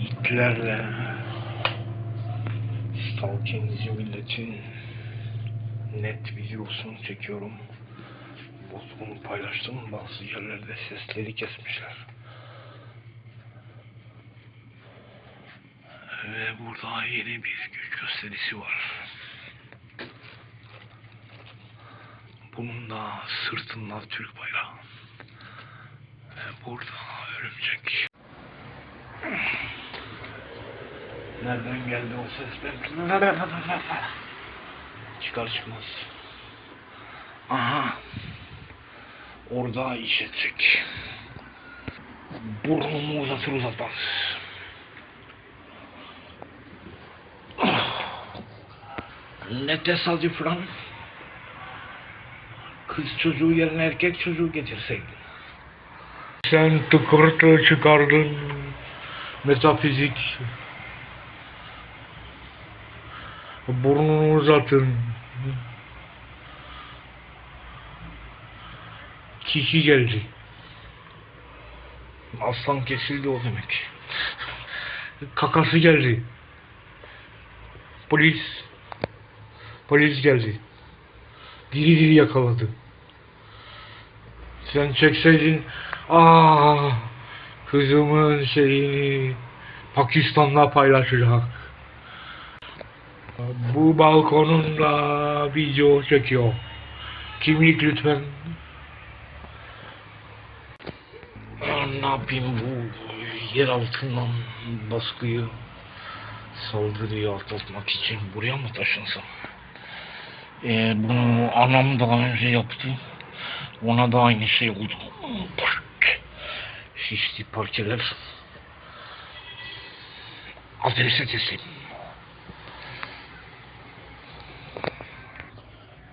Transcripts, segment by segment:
itlerle stalkingci milletin net videosunu çekiyorum. Bozgun'u paylaştım. Bazı yerlerde sesleri kesmişler. Ve burada yeni bir güç gösterisi var. Bunun da sırtında Türk bayrağı. Ve burada örümcek. Nereden geldi o ses? Ben... Çıkar çıkmaz. Aha. Orada iş edecek. Burnumu uzatır uzatmaz. Ne tesadüf lan. Kız çocuğu yerine erkek çocuğu getirseydin. Sen tıkırtı çıkardın. Metafizik. Burnunu uzatın. Kiki geldi. Aslan kesildi o demek. Kakası geldi. Polis. Polis geldi. Diri diri yakaladı. Sen çekseydin aa kızımın şeyini Pakistan'la paylaşacak. Bu balkonunda video çekiyor. Kimlik lütfen. Aa, Ne yapayım bu yer altından baskıyı saldırıyı atlatmak için buraya mı taşınsam? Ee, bunu anam daha önce yaptı. Ona da aynı şey oldu. Şişti parçalar. Adrese teslim.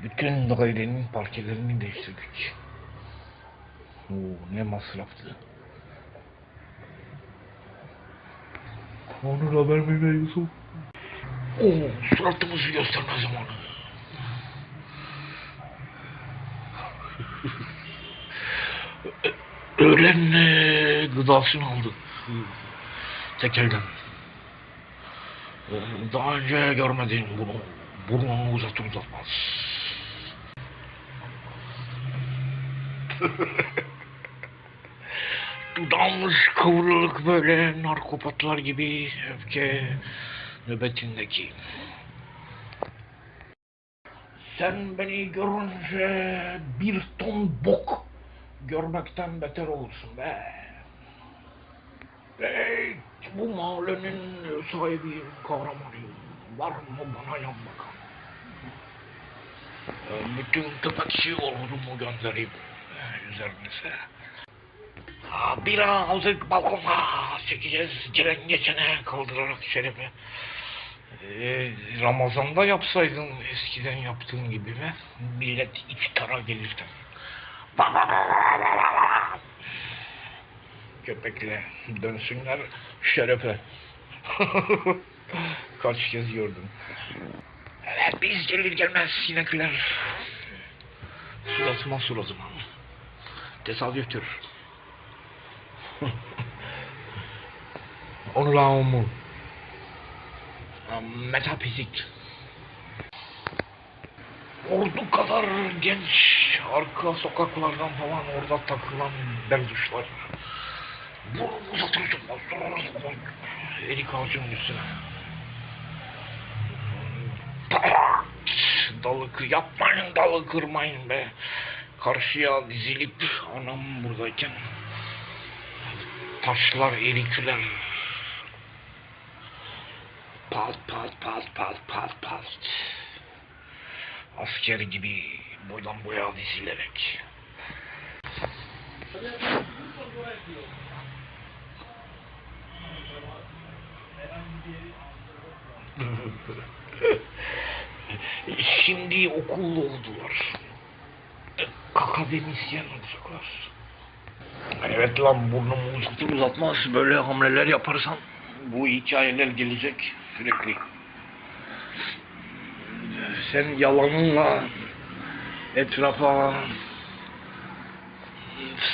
Bütün dairenin parkelerini değiştirdik. Oo, ne masraftı. Onu haber mi veriyorsun? Oo, suratımızı gösterme zamanı. Öğlen e, gıdasını aldık. Tekelden. Daha önce görmedin bunu. Burnunu uzatır uzatmaz. Dudağımız kıvrılık böyle narkopatlar gibi öfke nöbetindeki. Sen beni görünce bir ton bok görmekten beter olursun be. Hey, bu mahallenin sahibi kahramanıyım. Var mı bana yan bakan? Bütün tepekçi olurumu göndereyim ee, üzerinize. Ha, bira aldık balkona çekeceğiz. Giren geçene kaldırarak şerefe. Ee, Ramazan'da yapsaydın eskiden yaptığın gibi mi? Millet iftara gelirken. Köpekle dönsünler şerefe. Kaç kez gördüm. Biz gelir gelmez sinekler. Suratıma suratıma. Tesadüftür. Onu la mu. Metafizik. Ordu kadar genç arka sokaklardan falan orada takılan berduşlar. Burun uzatırdım. Erik ağacının üstüne. Dalı yapmayın dalı kırmayın be. Karşıya dizilip anam buradayken taşlar erikler. Pat pat pat pat pat pat. Asker gibi boydan boya dizilerek. Şimdi okullu oldular. Akademisyen olacaklar. Evet lan burnumu uzatır uzatmaz böyle hamleler yaparsan bu hikayeler gelecek sürekli. Sen yalanınla etrafa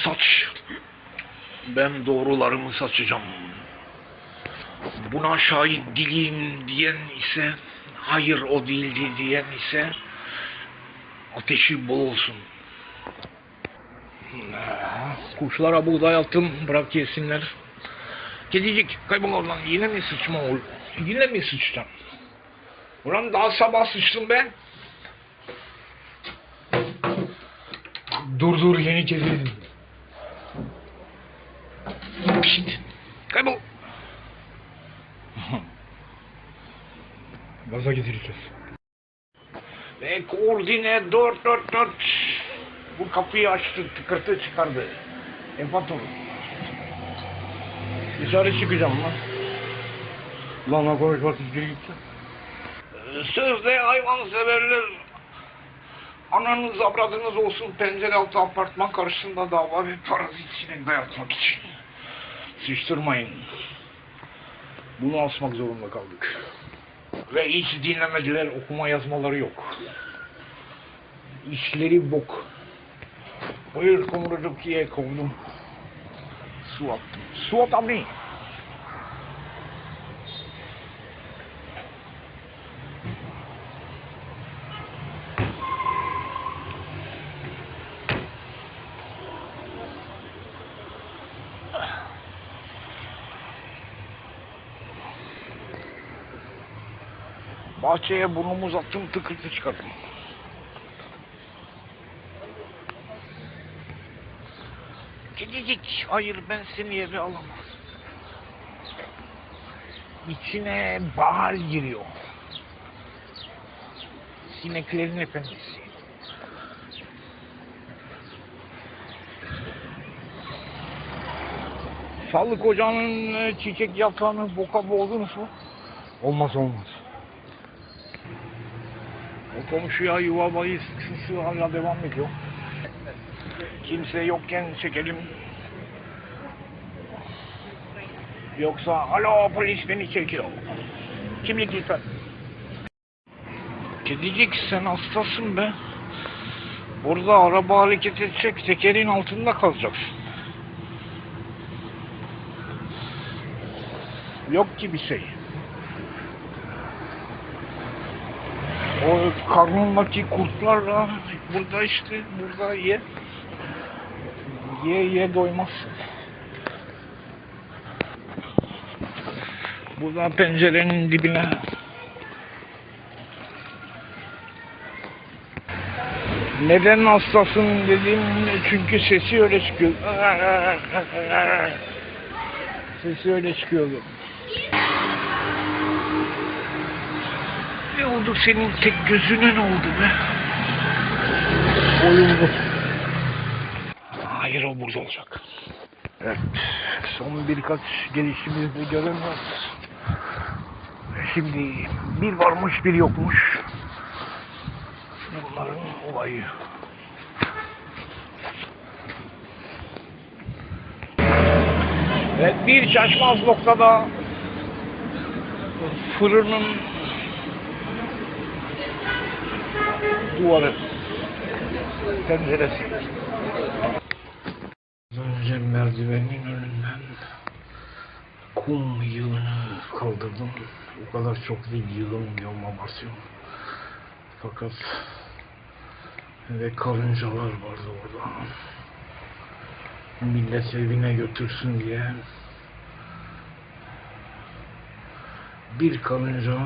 saç. Ben doğrularımı saçacağım. Buna şahit değilim diyen ise hayır o değildi diyen ise ateşi bol olsun. Kuşlara buğday attım bırak yesinler. Kedicik kaybol oradan yine mi sıçma ol? Yine mi sıçtın? Ulan daha sabah sıçtım ben. Dur dur yeni kedi. Pişt. Kaybol. Gaza getireceğiz. Ve koordine 444 bu kapıyı açtı, tıkırtı çıkardı. Efator. Dışarı çıkacağım lan. Lan lan konuşmak geri gitti. Sözde hayvan severler. Ananız avradınız olsun pencere altı apartman karşısında dava ve parazit sinek dayatmak için. Sıçtırmayın. Bunu asmak zorunda kaldık. Ve hiç dinlemediler okuma yazmaları yok. İşleri bok. Buyur kumrucuk diye kovdum. Su attım. Su at abi. Bahçeye burnumu uzattım tıkırtı çıkardım. Kedicik, hayır ben seni eve alamam. İçine bahar giriyor. Sineklerin efendisi. Sağlık ocağının e, çiçek yaprağını boka boğdunuz mu? Olmaz olmaz. O komşuya yuva bayısı hala devam ediyor. Kimse yokken çekelim. Yoksa alo polis beni çekiyor. Kimlik lütfen. Kedicik sen hastasın be. Burada araba hareket edecek tekerin altında kalacaksın. Yok ki bir şey. O karnındaki kurtlarla burada işte burada ye. Ye ye doymazsın. Burada pencerenin dibine Neden hastasın dedim çünkü sesi öyle çıkıyor. Sesi öyle çıkıyordu. Ne oldu senin tek gözüne ne oldu be? Oyuldu. Hayır o burada olacak. Evet. Son birkaç gelişimizde göremiyoruz. Şimdi bir varmış bir yokmuş. Bunların olayı. Evet bir şaşmaz noktada fırının duvarı penceresi. Önce merdivenin önünden kum yığını kaldırdım. O kadar çok değil yığın diyorum abartıyorum. Fakat ve karıncalar vardı orada. Millet evine götürsün diye bir karınca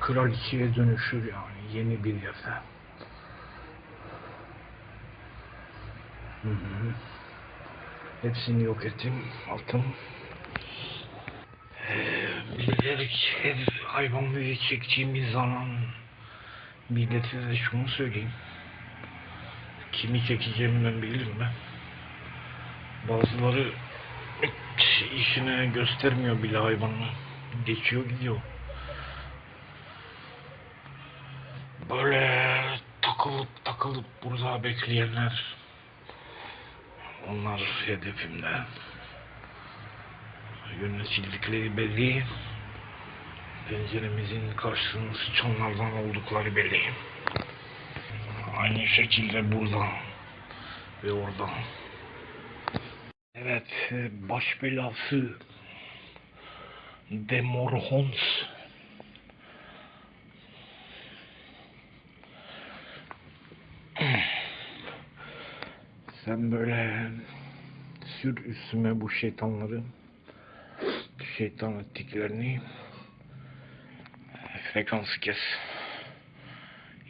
kraliçeye dönüşür yani yeni bir hı. Hepsini yok ettim, attım. Bilerek her hayvanları çektiğimiz zaman millete şunu söyleyeyim. Kimi çekeceğimi ben bilirim ben. Bazıları işine göstermiyor bile hayvanını. Geçiyor gidiyor. Böyle takılıp takılıp burada bekleyenler onlar hedefimde. Yönetildikleri belli. Penceremizin karşısında sıçanlardan oldukları belli. Aynı şekilde burada ve orada. Evet, baş belası De Morhons. Sen böyle sür üstüme bu şeytanları, şeytan ettiklerini frekansı kes.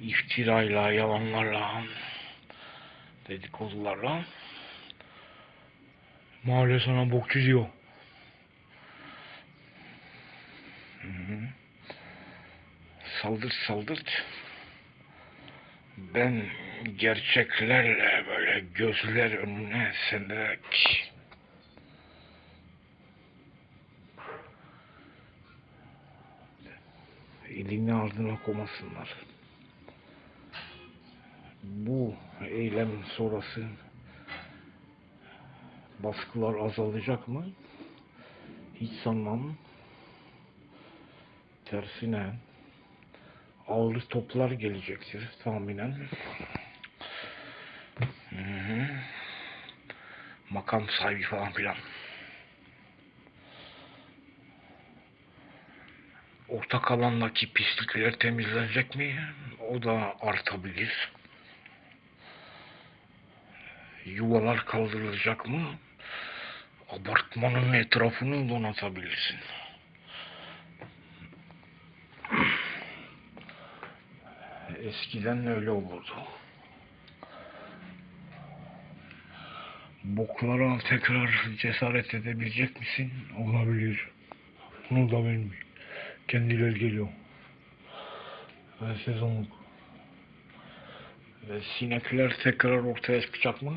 İftirayla, yalanlarla, dedikodularla mahalle sana bok çiziyor. Hı hı. Saldırt saldırt. Ben gerçeklerle böyle gözler önüne senerek elini ardına koymasınlar. Bu eylem sonrası baskılar azalacak mı? Hiç sanmam. Tersine ağır toplar gelecektir tahminen. Hı hı. Makam sahibi falan filan. Ortak alandaki pislikler temizlenecek mi? O da artabilir. Yuvalar kaldırılacak mı? Apartmanın etrafını donatabilirsin. Eskiden öyle olurdu. Boklara tekrar cesaret edebilecek misin? Olabilir. Bunu da benim kendileri geliyor. Ve sezonluk. Ve sinekler tekrar ortaya çıkacak mı?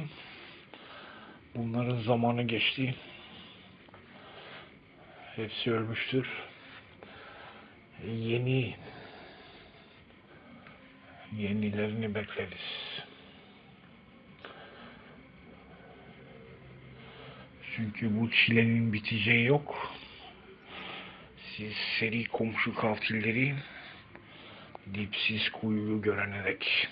Bunların zamanı geçti. Hepsi ölmüştür. Yeni yenilerini bekleriz. Çünkü bu çilenin biteceği yok. Siz seri komşu katilleri dipsiz kuyuyu görene dek